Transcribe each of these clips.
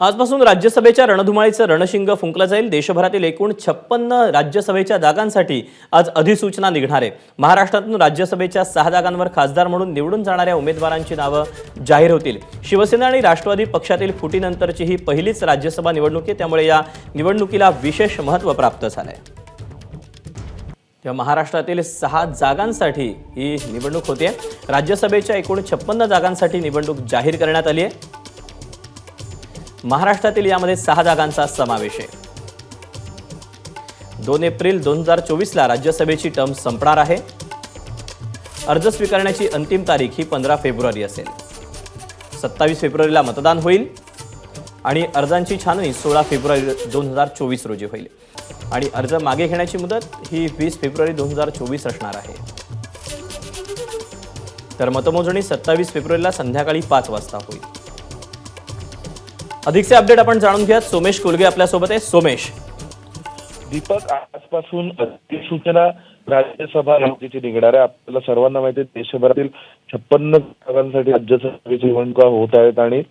आजपासून राज्यसभेच्या रणधुमाळीचं रणशिंग फुंकलं जाईल. देशभरातील एकूण छप्पन्न राज्यसभेच्या जागांसाठी आज अधिसूचना निघणार आहे. महाराष्ट्रातून राज्यसभेच्या सहा जागांवर खासदार म्हणून निवडून जाणाऱ्या उमेदवारांची नावं जाहीर होतील. शिवसेना आणि राष्ट्रवादी पक्षातील फुटीनंतरची ही पहिलीच राज्यसभा निवडणूक आहे. त्यामुळे या निवडणुकीला विशेष महत्त्व प्राप्त झालं आहे तेव्हा महाराष्ट्रातील सहा जागांसाठी ही निवडणूक होते राज्यसभेच्या एकूण छप्पन्न जागांसाठी निवडणूक जाहीर करण्यात आली आहे महाराष्ट्रातील यामध्ये सहा जागांचा समावेश आहे. दोन एप्रिल दोन हजार चोवीसला राज्यसभेची टर्म संपणार आहे. अर्ज स्वीकारण्याची अंतिम तारीख ही पंधरा फेब्रुवारी असेल. सत्तावीस फेब्रुवारीला मतदान होईल आणि अर्जांची छाननी सोळा फेब्रुवारी दोन हजार चोवीस रोजी होईल. आणि अर्ज मागे घेण्याची मुदत ही वीस फेब्रुवारी दोन हजार चोवीस असणार आहे. तर मतमोजणी सत्तावीस फेब्रुवारीला संध्याकाळी पाच वाजता होईल. अधिकचे अपडेट आपण जाणून घ्या सोमेश कुलगे आपल्यासोबत आहे. सोमेश. दीपक आजपासून अधिसूचना राज्यसभा निवडणुकीची निघणार आहे. आपल्याला सर्वांना माहिती आहे देशभरातील छप्पन्न जागांसाठी राज्यसभेची निवडणुका होत आहेत आणि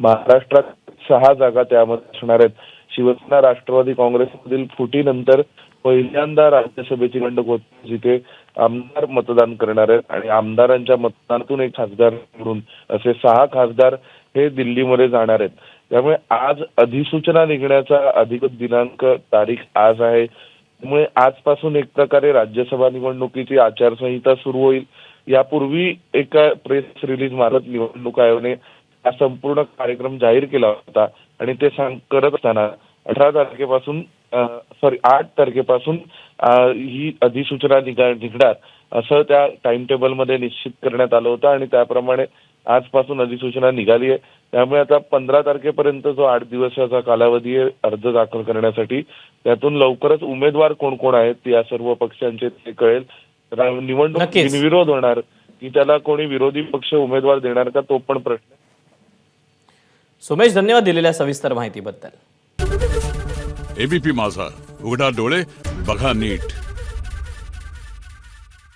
महाराष्ट्रात सहा जागा त्यामध्ये असणार आहेत. शिवसेना राष्ट्रवादी काँग्रेसमधील फुटीनंतर पहिल्यांदा राज्यसभेची निवडणूक होती जिथे आमदार मतदान करणार आहेत. आणि आमदारांच्या मतदानातून एक खासदार निवडून असे सहा खासदार हे दिल्लीमध्ये जाणार आहेत. त्यामुळे आज अधिसूचना निघण्याचा अधिकृत दिनांक तारीख आज आहे. त्यामुळे आजपासून एक प्रकारे राज्यसभा निवडणुकीची आचारसंहिता सुरू होईल. यापूर्वी एका प्रेस रिलीज मारत निवडणूक आयोगाने हा संपूर्ण कार्यक्रम जाहीर केला होता आणि ते सांग करत असताना अठरा तारखेपासून सॉरी आठ तारखेपासून ही अधिसूचना निघणार असं त्या टाइम टेबलमध्ये निश्चित करण्यात आलं होतं. आणि त्याप्रमाणे आजपासून अधिसूचना निघाली आहे त्यामुळे आता पंधरा तारखेपर्यंत जो आठ दिवसाचा कालावधी आहे अर्ज दाखल करण्यासाठी त्यातून लवकरच उमेदवार कोण कोण आहेत या सर्व पक्षांचे ते कळेल निवडणूक. बिनविरोध होणार की त्याला कोणी विरोधी पक्ष उमेदवार देणार का तो पण प्रश्न. सोमेश धन्यवाद दिलेल्या सविस्तर माहितीबद्दल एबीपी माझा उघडा डोळे बघा नीट